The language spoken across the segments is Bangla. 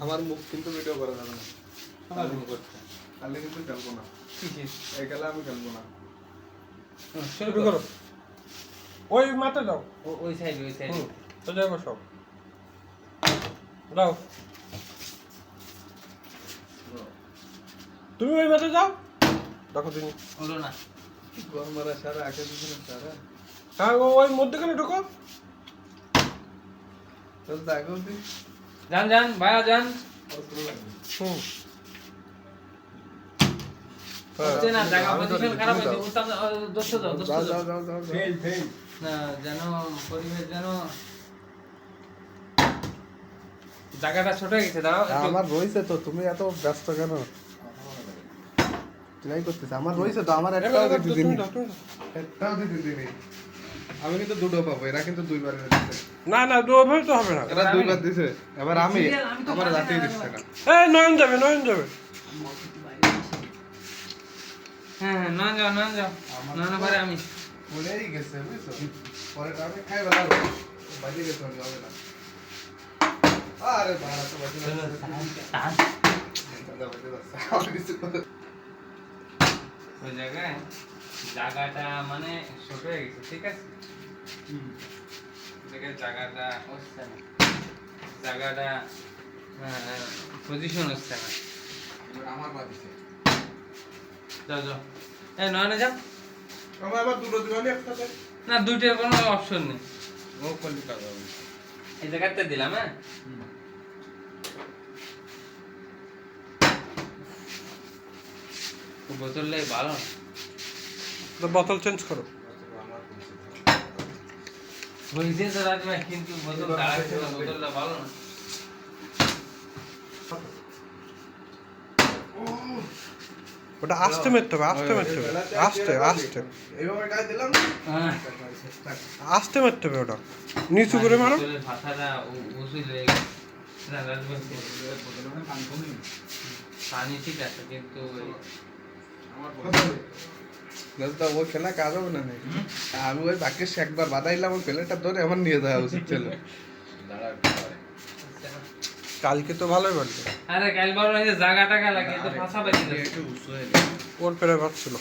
আমার মুখ কিন্তু ভিডিও করা যাবে না। তাহলে কিন্তু খেলব না। এই খেলা আমি খেলব না। শুরু করো। ওই মাথা দাও ও- ওই সাইডে ওই সাইডে সোজা বসাও দাও তুমি ওই মাথা যাও। দেখো তুমি। হলো না। গরম মারা সারা আগে দিন সারা। হ্যাঁ ওই মধ্যখানে ঢুকো। আগেও দিন যান যান ভাইয়া যান হুম। না জায়গা পজিশন তুমি খারাপ হয়েছে উত্তম দোস্ত যাও দোস্ত যাও যাও যাও যাও যাও। ফেল ফেল। না যেন পরিবেশ যেন জায়গাটা ছোট হয়ে গেছে দাঁড়াও আমার রয়েছে তো তুমি এত ব্যস্ত কেন? ট্রাই করতেছে আমার রয়েছে তো আমার একটাও দিতে দিতে আমি কিন্তু দুটো পাবো এরা কিন্তু দুইবার না না দু ওভাবে তো হবে না। এরা দুইবার দিছে। এবার আমি আমার রাতেই দিচ্ছে না। এই নয়ন যাবে নয়ন যাবে। হ্যাঁ না যাও না যাও। না না পারে আমি। ভুলেই গেছে বুঝছ? পরে আমি খাই বেলা বাজে গেছে আমি হবে না। আরে ভাড়া তো বাজে না ওই জায়গায় জায়গাটা মানে ছোট হয়ে গেছে ঠিক আছে? জায়গাটা হচ্ছে না। জায়গাটা পজিশন হচ্ছে না। আমার বাদিছে যাও যাও। এই নয়নে যাও আমার আবার দুটো একসাথে। না দুইটার কোনো অপশন নেই। ও কাজ হবে এই জায়গাতে দিলাম হ্যাঁ? বোতলটা ভালো। না বোতল চেঞ্জ করো। হয়েছে তো রাজ কিন্তু বোতল দাঁড়াচ্ছে না, বোতলটা ভালো না। ওটা আস্তে মারতে হবে আস্তে মারতে হবে আস্তে আস্তে। এইভাবে গায়ে দিলাম হ্যাঁ। আস্তে মারতে হবে ওটা। নিচু করে মারো। ভাষাটা হয়ে গেছে। পানি ঠিক আছে কিন্তু ওই- ও খেলা কাজ হবে না নাকি? আমি ওই বাক্যে একবার বাদাইলাম ওই প্লেটটা ধরে আমার নিয়ে যাওয়া উচিত ছিল। কালকে তো ভালোই পারবে আরে কাল বড় হয়েছে জায়গা টাকা লাগে তো ফাঁসা পাইছে ওর ফেরে পাচ্ছিল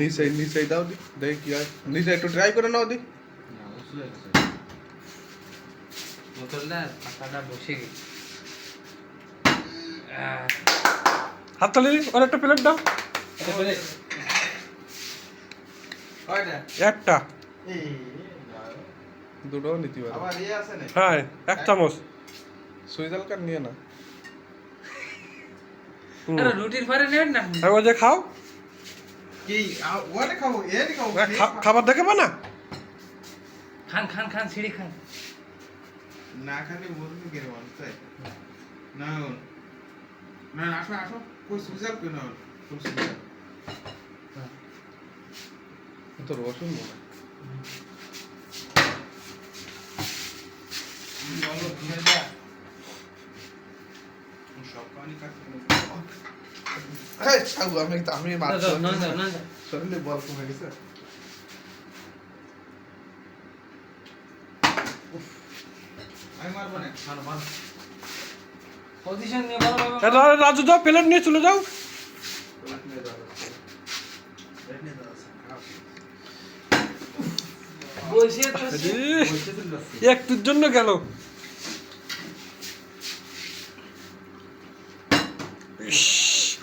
নিচে নিচে দাও দি দেখি কি হয়। নিচে একটু ট্রাই করে নাও দি। বোতলটা ফাঁসাটা বসে গেছে। হাততালি ওর একটা প্লেট দাও। একটা। দুটো নিতে পারো। হ্যাঁ এক চামচ সুইজাল কার নিয়ে না। রুটির পরে নেবেন না? আর ওই যে খাও। কি খাব এ খাব খাবার দেখাবো না খান খান খান ছিঁড়ে খান। না খালি বলবি কে মানুষ তাই? না না আসো আসো। কই সুজাল কেন কোন সুজাল তো রসুন আমি আমি মাছ দাও, দাও, না দাও, না দাও। শরীরে বল কমে গেছে আমি মারবো না মারো মারো পজিশন নিয়ে বলো বাবা। এটা রাজু যাও প্লেট নিয়ে চলে যাও একটুর জন্য গেল। ইস,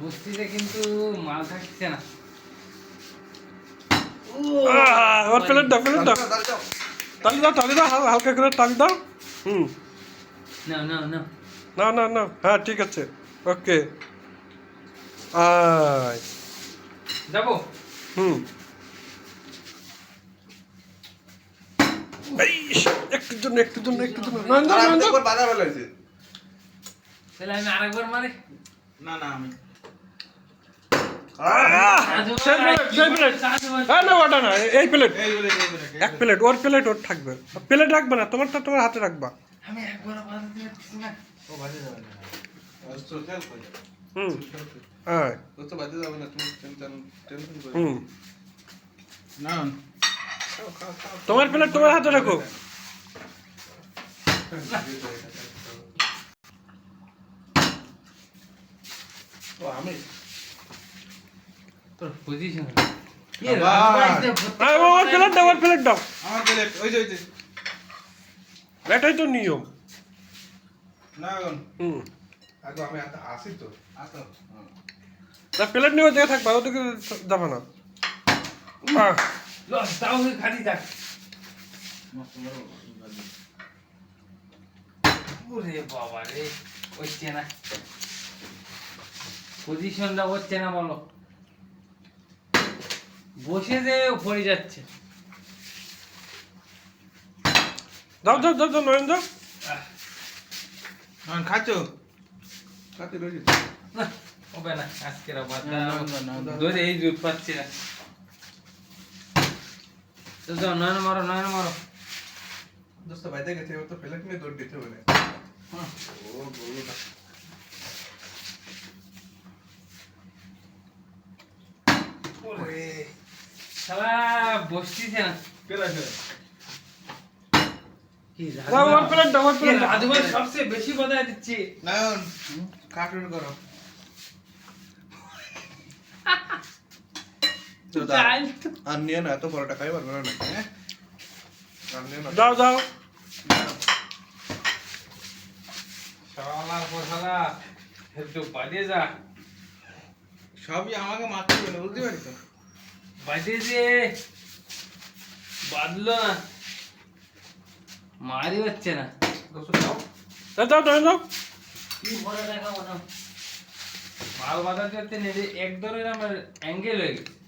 বস্তিতে কিন্তু মাল থাকছে না। ওর প্লেট দাও প্লেট দাও। দাও দাও হাল- হালকা করে দাও। হুম। না না না না না না। হ্যাঁ ঠিক আছে। ওকে। আয়। যাব? হুম। এই, একটুর জন্য একটুর জন্য একটুর জন্য নয়ন দাও, নয়ন দাও। বাধা ফেলা হয়েছে। তাহলে আমি আরেকবার মারি? না না আমি এই প্লেট। এক প্লেট ওর প্লেট ওর থাকবে। প্লেট রাখবে না তোমারটা তোমার হাতে রাখবা। আমি একবার বাজাতে পারছি না। ও বাজে যাবে না। হুম। হ্যাঁ। তো তো বাজে যাবে না তুমি টেনশন টেনশন করো হুম। না। তোমার প্লেট তোমার হাতে রাখো। আমি? তোর পজিশন আবার। প্লেট দাও ওর প্লেট দাও আমার প্লেট ওই যে ওই যে। এটাই তো নিয়ম। নয়ন হুম। আমি আসি তো। আসো। প্লেট নিয়ে দেখে থাকবা ওদিকে যাবে না। তাও খালি থাক। ওরে বাবা রে হচ্ছে না। পজিশনটা হচ্ছে না বলো। বসে যে পড়ে যাচ্ছে। যাও যাও যাও যাও নয়ন আহ, নয়ন খাচ্ছো? রয়েছে না হবে না আজকের আবার। এই দুধ পাচ্ছি না। যাও নয়ন মারো নয়ন মারো। দোস্ত বাইতে গেছে এবার তো প্লেট নিয়ে দৌড় দিতে হবে হুম। ও না ওরে। শালা বসতিছে না। পেলা ফেলে ভাই সবচেয়ে বেশি বাধা দিচ্ছে। নয়ন কার্টুন করো তো দাও। জান। আর নিয়ে না এত বড়টা খাই পারবে না হ্যাঁ? না। বাজে যা। সবই আমাকে মারতে বুঝতে পারি তো? বাজে যে বাঁধলো না। মারি হচ্ছে না। দাও। যাও নয়ন যাও কি ভরে দেখা মনে মাল বাঁধা করতে নেই এক ধরনের আমার অ্যাঙ্গেল হয়ে গেছে।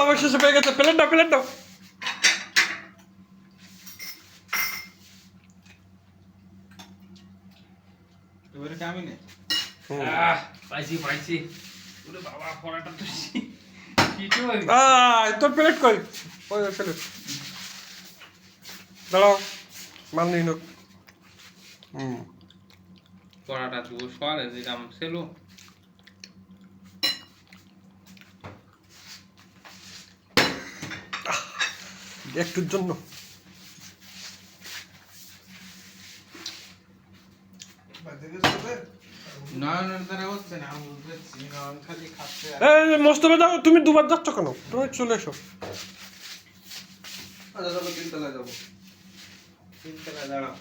অবশেষে পেয়ে গেছে প্লেট দাও প্লেট দাও এবারে কি নেই? পাইছি পাইছি। ওরে বাবা পড়াটা তো হয়ে তোর প্লেট কই? ওই প্লেট দাঁড়াও মাল নিয়ে নোক পড়াটা দুটো সরে দিলাম সেলু একটুর জন্য। মোস্তফা যাও তুমি দুবার যাচ্ছ কেন? তুমি চলে এসো। আচ্ছা চলো তিনতলায় যাব। তিনতলা দাঁড়াও।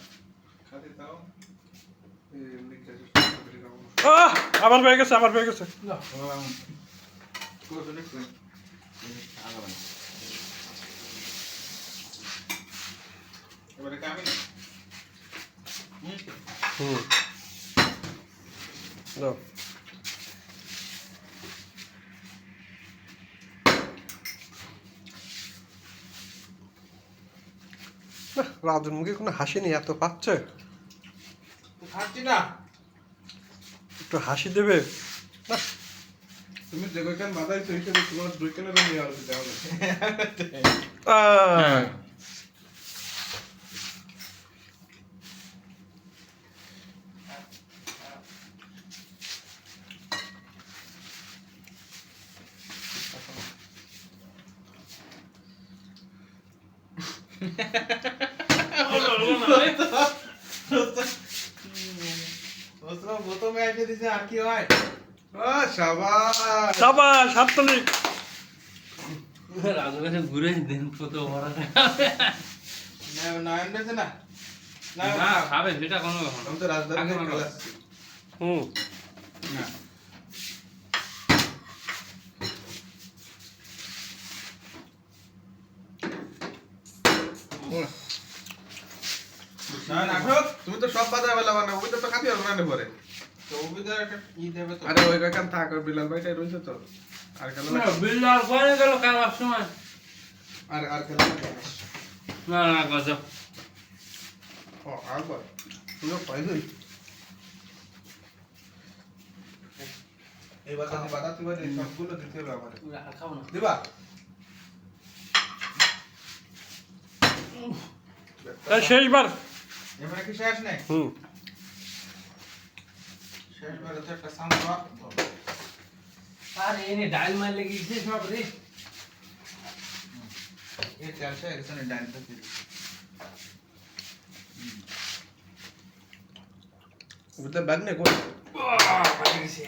আবার পেয়ে গেছে আবার পেয়ে গেছে। হুম। হুম রাজুর মুখে কোনো হাসি নেই এত পাচ্ছে। তো খাচ্ছি না। একটু হাসি দেবে? তুমি যে কয়খান বাদাইছো হিসেবে তোমার দুই কানে নিয়ে আসবে তাহলে আহ, ওসরা প্রথমে এসে দিছে আর কি হয়? ও শাবাশ সাবাস হাততালি। রাজু কাছে ঘুরে দেন কত বড় না- নয়ন বেছে না? না না খাবে সেটা কোনো না। আমি তো রাজধানী হুম। তুমি তো সব বাধা বেলা বানা ওই তো তো খাতি হবে না পরে। আরে ওই থাক বিলাল ভাইটাই রয়েছে তো। আর বিল্লা পরে গেল সময়? আর আর না না গজব ও তুইও পাইছই এবার তুই এই সবগুলো দিতে হবে আমারে আর খাব না। দিবা? শেষবার। এবারে কি শেষ নেই? হুম। শেষবারে তো একটা সামলা আর এনে ডাল মারলে গিয়েছে সব রে এই চালটা এখানে ডাইনটা দিল বুঝতে ব্যাগ নেই কই পারে গেছে